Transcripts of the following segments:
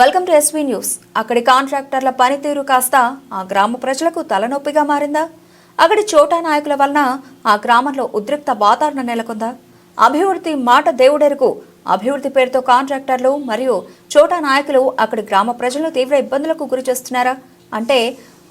Welcome to SV news. అక్కడి కాంట్రాక్టర్ల పనితీరు కాస్త ఆ గ్రామ ప్రజలకు తలనొప్పిగా మారిందా? అక్కడి చోటా నాయకుల వలన ఆ గ్రామంలో ఉద్రిక్త వాతావరణం నెలకొందా? అభివృద్ధి మాట దేవుడెరుకు అభివృద్ధి పేరుతో కాంట్రాక్టర్లు మరియు చోటా నాయకులు అక్కడి గ్రామ ప్రజలను తీవ్ర ఇబ్బందులకు గురి చేస్తున్నారా? అంటే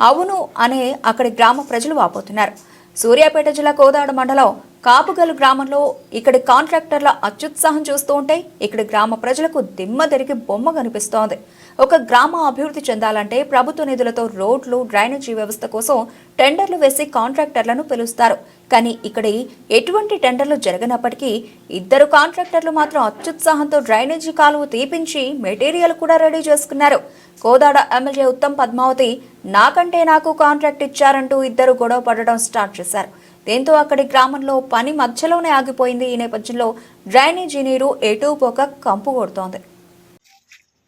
అవును అనే అక్కడి గ్రామ ప్రజలు వాపోతున్నారు. సూర్యాపేట జిల్లా కోదాడ మండలం కాపుగలు గ్రామంలో ఇక్కడి కాంట్రాక్టర్ల అత్యుత్సాహం చూస్తూ ఉంటే ఇక్కడి గ్రామ ప్రజలకు దిమ్మ తిరిగి బొమ్మ కనిపిస్తోంది. ఒక గ్రామ అభివృద్ధి చెందాలంటే ప్రభుత్వ నిధులతో రోడ్లు డ్రైనేజీ వ్యవస్థ కోసం టెండర్లు వేసి కాంట్రాక్టర్లను పిలుస్తారు. కానీ ఇక్కడి ఎటువంటి టెండర్లు జరగనప్పటికీ ఇద్దరు కాంట్రాక్టర్లు మాత్రం అత్యుత్సాహంతో డ్రైనేజీ కాలువ తీపించి మెటీరియల్ కూడా రెడీ చేసుకున్నారు. కోదాడ ఎమ్మెల్యే ఉత్తమ్ పద్మావతి నాకంటే నాకు కాంట్రాక్ట్ ఇచ్చారంటూ ఇద్దరు గొడవ పడడం స్టార్ట్ చేశారు. దీంతో అక్కడి గ్రామంలో పని మధ్యలోనే ఆగిపోయింది. ఈ నేపథ్యంలో డ్రైనేజీ నీరు ఎటూ పోక కంపు కొడుతోంది.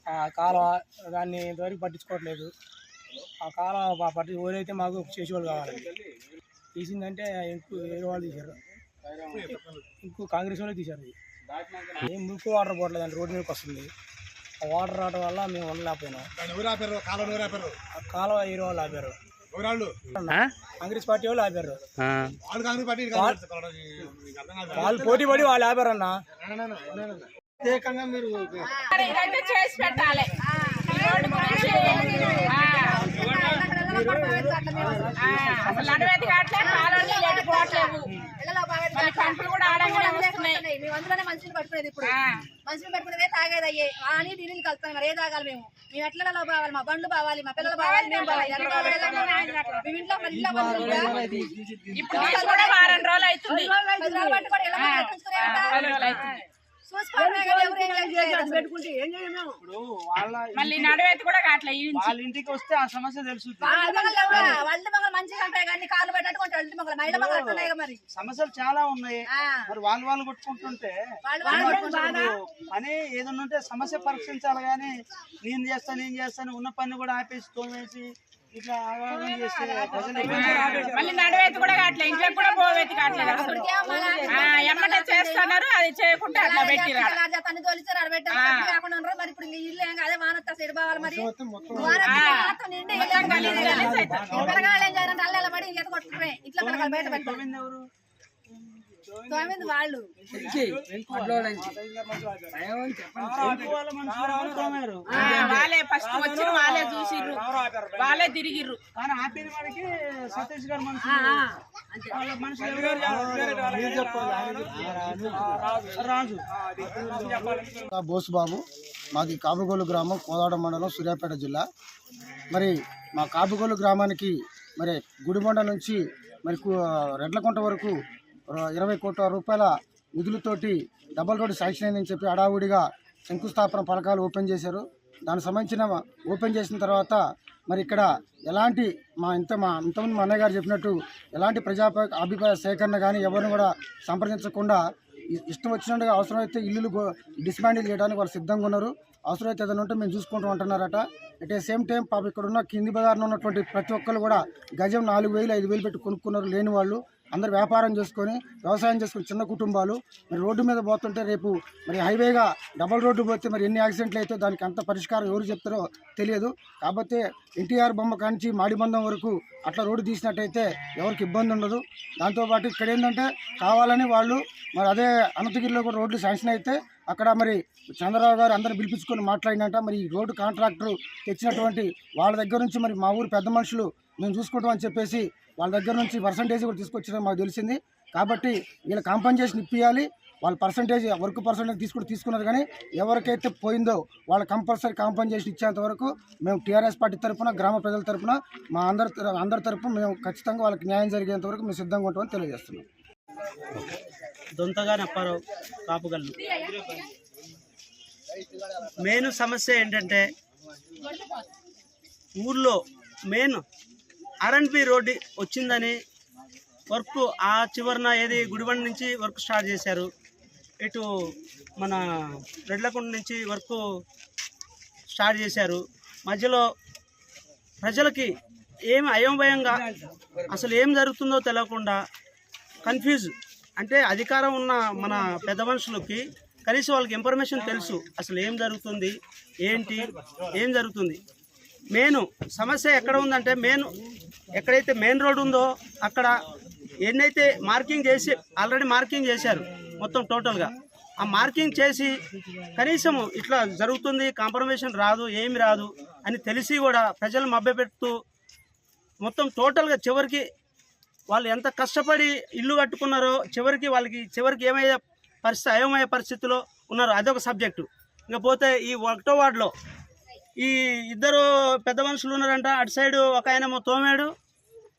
ఆ కాలువ దాన్ని ఇంతవరకు పట్టించుకోవట్లేదు. ఆ కాలువ పట్టి ఎవరైతే మాకు చేసేవాళ్ళు కావాలి. తీసిందంటే ఇంకో వేరే వాళ్ళు తీశారు. ఇంకో కాంగ్రెస్ వాళ్ళు తీశారు. ఏం మురికి వాటర్ పోవట్లేదండి రోడ్డు మీదకి వస్తుంది. ఆ వాటర్ రావడం వల్ల మేము ఉండలేకపోయినాం. ఎవరు ఆపారు? కాలువ హీరో వాళ్ళు ఆపారు. కాంగ్రెస్ పార్టీ వాళ్ళు ఆపారు. వాళ్ళు పోటీ పడి వాళ్ళు ఆపారన్న. ప్రత్యేకంగా మీరు ఇదైతే చేసి పెట్టాలి ఈ రోడ్డు గురించి ఆ, అసలు నడవేది కావట్లే కాలంలో ఎటు పోవట్లేవు మళ్ళీ కంపులు కూడా ఆడంగానే అందులోనే మనుషులు పట్టుకునేది ఇప్పుడు. ఆ, మనుషులు పట్టుకునేదే తాగేది అయ్యే. ఆ నీళ్ళు నీళ్ళు కలుపుతాం మరి ఏ తాగాలి మేము? మేము ఎట్లలో పోవాలి మా బండ్లు పోవాలి మా పిల్లలు పోవాలి మేము? మేము ఇంట్లో మన మళ్ళీ నడవేది కూడా కావట్లే ఈ నుంచి. వాళ్ళ ఇంటికి వస్తే ఆ సమస్య తెలుస్తుంది. సమస్యలు చాలా ఉన్నాయి. మరి వాళ్ళు వాళ్ళు కొట్టుకుంటుంటే. పని ఏదన్నా ఉంటే సమస్య పరీక్షించాలి కానీ నేను చేస్తా నేను చేస్తాను ఉన్న పని కూడా ఆపేసి తోమేసి ఇట్లా ఆగమాగం చేస్తే. మళ్ళీ నడవేది కూడా కావట్లే ఇంట్లో కూడా అసలు ఆ, ఎమ్మటే చేస్తున్నారు అది చేయకుండా అట్లా పెట్టిరా పిల్లలు ఆడ తన్ని తోలిస్తారు, ఆడ పెట్టారు, కట్టు కాకుండా ఉన్నారు. మరి ఇప్పుడు ఈ ఇల్లు ఏం కాదు, వాన వస్తే సెడి పోవాలి మరి. వాన వస్తే మొత్తం నిండి ఇల్లు ఏం కాదు. ఈ పిల్లగాళ్ళు ఏం చేయాలంటే అల్లాల పడి ఈత కొట్టుకుపోయి, ఇట్లా బయట పెట్టుకోవాలి. తోమింది వాళ్ళు. వాళ్ళ ఫస్ట్ వచ్చి వాళ్ళే చూసిర్రు. వాళ్ళే తిరిగిర్రు. కానీ సతీష్ గారు మనుషులు బోసు బాబు మాది కాపుగోలు గ్రామం కోదాడ మండలం సూర్యాపేట జిల్లా. మరి మా కాపుగోలు గ్రామానికి మరి గుడిబండ నుంచి మరి రెడ్లకుంట వరకు ఇరవై కోట్ల రూపాయల నిధులతోటి డబల్ రోడ్డు శాంక్షన్ అయిందని చెప్పి హడావుడిగా శంకుస్థాపన పథకాలు ఓపెన్ చేశారు. దానికి సంబంధించిన ఓపెన్ చేసిన తర్వాత మరి ఇక్కడ ఎలాంటి మా ఇంత మా ఇంతమంది మా అన్నయ్య గారు చెప్పినట్టు ఎలాంటి ప్రజా అభిప్రాయ సేకరణ కానీ ఎవరిని కూడా సంప్రదించకుండా ఇష్టం వచ్చినట్టుగా అవసరమైతే ఇల్లులు డిస్మాండిల్ చేయడానికి వాళ్ళు సిద్ధంగా ఉన్నారు. అవసరమైతే ఏదైనా ఉంటే మేము చూసుకుంటూ ఉంటున్నారట. అట్ ఏ సేమ్ టైం పాప ఇక్కడ ఉన్న కింది బజార్లో ఉన్నటువంటి ప్రతి ఒక్కరు కూడా గజం నాలుగు వేలు ఐదు వేలు పెట్టి కొనుక్కున్నారు లేని వాళ్ళు. అందరు వ్యాపారం చేసుకొని వ్యవసాయం చేసుకుని చిన్న కుటుంబాలు మరి రోడ్డు మీద పోతుంటే రేపు మరి హైవేగా డబల్ రోడ్డు పోతే మరి ఎన్ని యాక్సిడెంట్లు అయితే దానికి అంత పరిష్కారం ఎవరు చెప్తారో తెలియదు. కాకపోతే ఎన్టీఆర్ బొమ్మ కాంచి మాడిబంధం వరకు అట్లా రోడ్డు తీసినట్టయితే ఎవరికి ఇబ్బంది ఉండదు. దాంతోపాటు ఇక్కడ ఏంటంటే కావాలని వాళ్ళు మరి అదే అనంతగిరిలో కూడా రోడ్లు శాంక్షన్ అయితే అక్కడ మరి చంద్రబాబు గారు అందరూ పిలిపించుకొని మాట్లాడినట్ట మరి ఈ రోడ్డు కాంట్రాక్టర్ తెచ్చినటువంటి వాళ్ళ దగ్గర నుంచి మరి మా ఊరు పెద్ద మనుషులు మేము చూసుకుంటాం అని చెప్పేసి వాళ్ళ దగ్గర నుంచి పర్సంటేజ్ కూడా తీసుకొచ్చిన మాకు తెలిసింది. కాబట్టి వీళ్ళ కాంపన్సేషన్ ఇప్పియాలి. వాళ్ళ పర్సంటేజ్ వర్క్ పర్సంటేజ్ తీసుకుని తీసుకున్నారు కానీ ఎవరికైతే పోయిందో వాళ్ళ కంపల్సరీ కాంపన్సేషన్ ఇచ్చేంత వరకు మేము టీఆర్ఎస్ పార్టీ తరఫున గ్రామ ప్రజల తరఫున మా అందరి అందరి తరఫున మేము ఖచ్చితంగా వాళ్ళకి న్యాయం జరిగేంత వరకు మేము సిద్ధంగా ఉంటామని తెలియజేస్తున్నాం. దొంతగా నప్పారావు కాపుగల్లు. మెయిన్ సమస్య ఏంటంటే ఊర్లో మెయిన్ ఆర్ఎండ్బి రోడ్డు వచ్చిందని వర్క్ ఆ చివరన ఏది గుడిబండ నుంచి వర్క్ స్టార్ట్ చేశారు. ఇటు మన రెడ్లకొండ నుంచి వర్క్ స్టార్ట్ చేశారు. మధ్యలో ప్రజలకి ఏమి అయోమయంగా అసలు ఏం జరుగుతుందో తెలియకుండా కన్ఫ్యూజ్ అంటే అధికారం ఉన్న మన పెద్ద మనుషులకి కనీసం వాళ్ళకి ఇన్ఫర్మేషన్ తెలుసు అసలు ఏం జరుగుతుంది ఏంటి ఏం జరుగుతుంది. మెయిన్ సమస్య ఎక్కడ ఉందంటే మెయిన్ ఎక్కడైతే మెయిన్ రోడ్ ఉందో అక్కడ ఎన్నైతే మార్కింగ్ చేసి ఆల్రెడీ మార్కింగ్ చేశారు మొత్తం టోటల్గా. ఆ మార్కింగ్ చేసి కనీసం ఇట్లా జరుగుతుంది కాంప్రమేషన్ రాదు ఏమి రాదు అని తెలిసి కూడా ప్రజలు మభ్యపెడుతూ మొత్తం టోటల్గా చివరికి వాళ్ళు ఎంత కష్టపడి ఇల్లు కట్టుకున్నారో చివరికి వాళ్ళకి చివరికి ఏమయ్యే పరిస్థితి అయోమయ పరిస్థితిలో ఉన్నారో. అదొక సబ్జెక్టు. ఇకపోతే ఈ ఒకటో వార్డులో ఈ ఇద్దరు పెద్ద మనుషులు ఉన్నారంట. అటు సైడ్ ఒక ఆయనేమో తోమాడు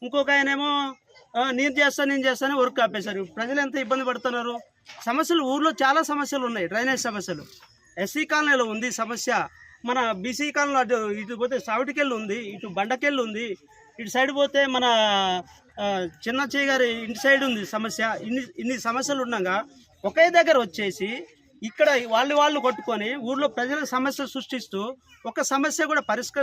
ఇంకొక ఆయనేమో నేను చేస్తాను నేను చేస్తాను వర్క్ ఆపేశారు. ప్రజలు ఎంత ఇబ్బంది పడుతున్నారు? సమస్యలు ఊర్లో చాలా సమస్యలు ఉన్నాయి. డ్రైనేజ్ సమస్యలు. ఎస్సీ కాలనీలో ఉంది సమస్య. మన బీసీ కాలనీలో అటు ఇటు పోతే సావిటికెళ్ళు ఉంది ఇటు బండకెళ్ళి ఉంది. ఇటు సైడ్ పోతే మన చిన్న చేయి గారి ఇంటి సైడ్ ఉంది సమస్య. ఇన్ని ఇన్ని సమస్యలు ఉండగా ఒకే దగ్గర వచ్చేసి ఇక్కడ వాళ్ళు వాళ్ళు కొట్టుకొని ఊర్లో ప్రజల సమస్య సృష్టిస్తూ ఒక సమస్య కూడా పరిష్కరించ